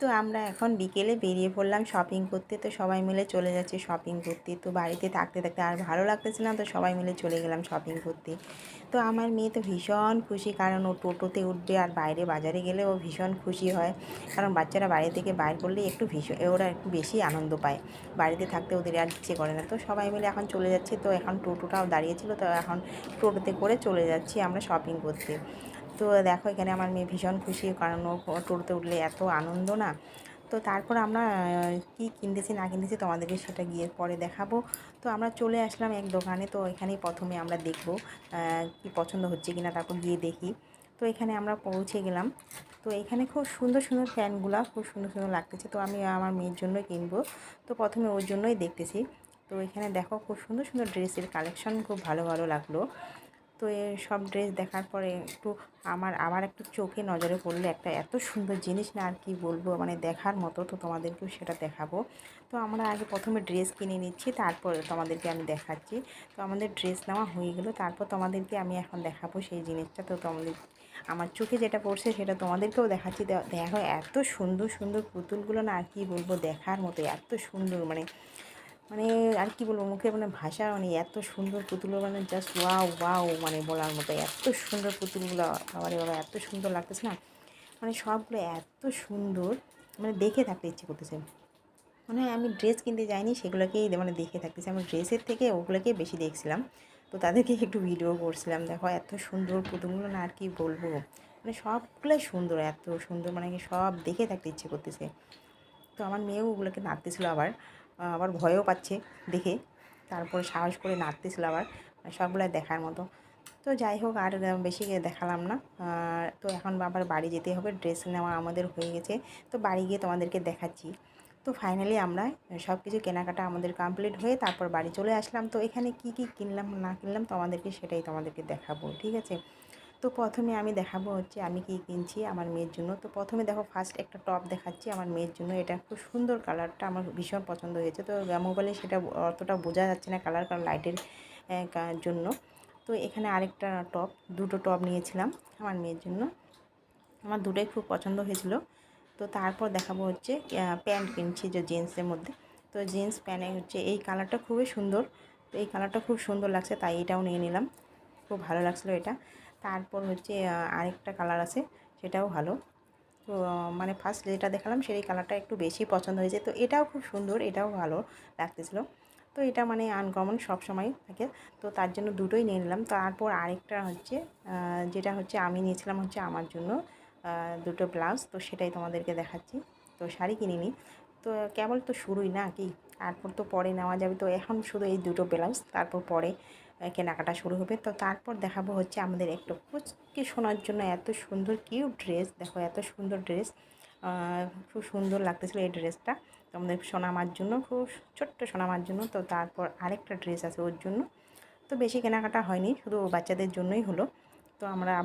তো আমরা এখন বিকেলে বেরিয়ে পড়লাম শপিং করতে। তো সবাই মিলে চলে যাচ্ছে শপিং করতে। তো বাড়িতে থাকতে থাকতে আর ভালো লাগতেছে না, তো সবাই মিলে চলে গেলাম শপিং করতে। তো আমার মেয়ে তো ভীষণ খুশি, কারণ ও টোটোতে উঠবে আর বাইরে বাজারে গেলে ও ভীষণ খুশি হয়। কারণ বাচ্চারা বাইরে থেকে বাইর করলে একটু ভীষণ, ওরা একটু বেশি আনন্দ পায়। বাড়িতে থাকতে ওদের আর ইচ্ছে করে না। তো সবাই মিলে এখন চলে যাচ্ছে। তো এখন টোটোটাও দাঁড়িয়েছিল তো এখন টোটোতে করে চলে যাচ্ছি আমরা শপিং করতে। তো দেখো, এখানে আমার মেয়ে ভীষণ খুশি, কারণ ও টোটোতে উঠলে এত আনন্দ না। তো তারপর আমরা কি কিনতেছি, না কিনতেছি তোমাদেরকে সেটা গিয়ে পরে দেখাবো। তো আমরা চলে আসলাম এক দোকানে, তো এখানেই প্রথমে আমরা দেখব কি পছন্দ হচ্ছে কিনা, তারপর গিয়ে দেখি। তো এখানে আমরা পৌঁছে গেলাম। তো এখানে খুব সুন্দর সুন্দর ফ্যানগুলো, খুব সুন্দর সুন্দর লাগতেছে। তো আমি আমার মেয়ের জন্যই কিনবো। তো প্রথমে ওর জন্যই দেখতেছি। তো এখানে দেখো, খুব সুন্দর সুন্দর ড্রেসের কালেকশন খুব ভালো ভালো লাগল। তো সব ড্রেস দেখার পরে একটু আমার আবার একটু চোখে নজরে পড়লে একটা এত সুন্দর জিনিস না আর কি বলব মানে দেখার মতো তো তোমাদেরকেও সেটা দেখাবো। তো আমরা আগে প্রথমে ড্রেস কিনে নিচ্ছি, তারপর তোমাদেরকে আমি দেখাচ্ছি। তো আমাদের ড্রেস নেওয়া হয়ে গেলো, তারপর তোমাদেরকে আমি এখন দেখাবো সেই জিনিসটা। তো তোমাদের, আমার চোখে যেটা পড়ছে সেটা তোমাদেরকেও দেখাচ্ছি। দেখো এত সুন্দর সুন্দর পুতুলগুলো না আর কি বলব, দেখার মতো এত সুন্দর মানে মানে আর কি বলব মুখে মানে ভাষা মানে এত সুন্দর পুতুলগুলো মানে জাস্ট ওয়াও ওয়াও মানে বলার মতো, এত সুন্দর পুতুলগুলো, বাবারে বাবা, এত সুন্দর লাগতেছে না? মানে সবগুলো এত সুন্দর মানে দেখে থাকতে ইচ্ছে করতেছে। মানে আমি ড্রেস কিনতে যাইনি, সেগুলোকেই মানে দেখে থাকতেছি। আমি ড্রেসের থেকে ওগুলোকেই বেশি দেখছিলাম। তো তাদেরকে একটু ভিডিও করছিলাম, দেখো এত সুন্দর পুতুলগুলো না আর কি বলব। মানে সবগুলোই সুন্দর, এত সুন্দর মানে সব দেখে থাকতে ইচ্ছে করতেছে। তো আমার মেয়েও ওগুলোকে নাড়তেছিল আবার। আবার ভয়ও পাচ্ছে দেখে। তারপরে সাহস করে নাড়তেছিল আবার সবগুলো দেখার মতো। তো যাই হোক, আর বেশি দেখালাম না। তো এখন আবার বাড়ি যেতে হবে, ড্রেস নেওয়া আমাদের হয়ে গেছে। তো বাড়ি গিয়ে তোমাদেরকে দেখাচ্ছি। তো ফাইনালি আমরা সব কিছু কেনাকাটা আমাদের কমপ্লিট হয়ে তারপর বাড়ি চলে আসলাম। তো এখানে কি কি কিনলাম না কিনলাম তোমাদেরকে সেটাই তোমাদেরকে দেখাবো, ঠিক আছে? তো প্রথমে আমি দেখাবো হচ্ছে আমি কি কিনছি আমার মেয়ের জন্য। তো প্রথমে দেখো ফার্স্ট একটা টপ দেখাচ্ছি আমার মেয়ের জন্য। এটা খুব সুন্দর কালারটা আমার ভীষণ পছন্দ হয়েছে। তো মোবাইলে সেটা অতটা বোঝা যাচ্ছে না কালার কারণ লাইটের জন্য। তো এখানে আরেকটা টপ দুটো টপ নিয়েছিলাম আমার মেয়ের জন্য। আমার দুটোই খুব পছন্দ হয়েছিল। তো তারপর দেখাবো হচ্ছে প্যান্ট কিনছি যে জিন্সের মধ্যে। তো জিন্স প্যান্টে হচ্ছে এই কালারটা খুবই সুন্দর। তো এই কালারটা খুব সুন্দর লাগছে, তাই এটাও নিয়ে নিলাম। খুব ভালো লাগছিল এটা। তারপর হচ্ছে আরেকটা কালার আছে, সেটাও ভালো। তো মানে ফার্স্ট যেটা দেখালাম, সেই কালারটা একটু বেশি পছন্দ হয়েছে। তো এটাও খুব সুন্দর, এটাও ভালো লাগতেছিলো। তো এটা মানে আনকমন সব সময় থাকে। তো তার জন্য দুটোই নিয়ে নিলাম। তারপর আরেকটা হচ্ছে যেটা হচ্ছে আমি নিয়েছিলাম হচ্ছে আমার জন্য দুটো ব্লাউজ তো সেটাই তোমাদেরকে দেখাচ্ছি। তো শাড়ি কিনিনি তো কেবল তো শুরুই না কি? তারপর তো পরে নেওয়া যাবে। তো এখন শুধু এই দুটো ব্লাউজ তারপর পরে কেনাকাটা শুরু হবে। তো তারপর দেখাবো হচ্ছে আমাদের একটা কুচকে শোনার জন্য এত সুন্দর কিউ ড্রেস দেখো এত সুন্দর ড্রেস খুব সুন্দর লাগতেছিলো এই ড্রেসটা তো আমাদের সোনামার জন্য, খুব ছোট্ট সোনামার জন্য। তো তারপর আরেকটা ড্রেস আছে ওর জন্য। তো বেশি কেনাকাটা হয়নি, শুধু বাচ্চাদের জন্যই হলো। তো আমরা আবার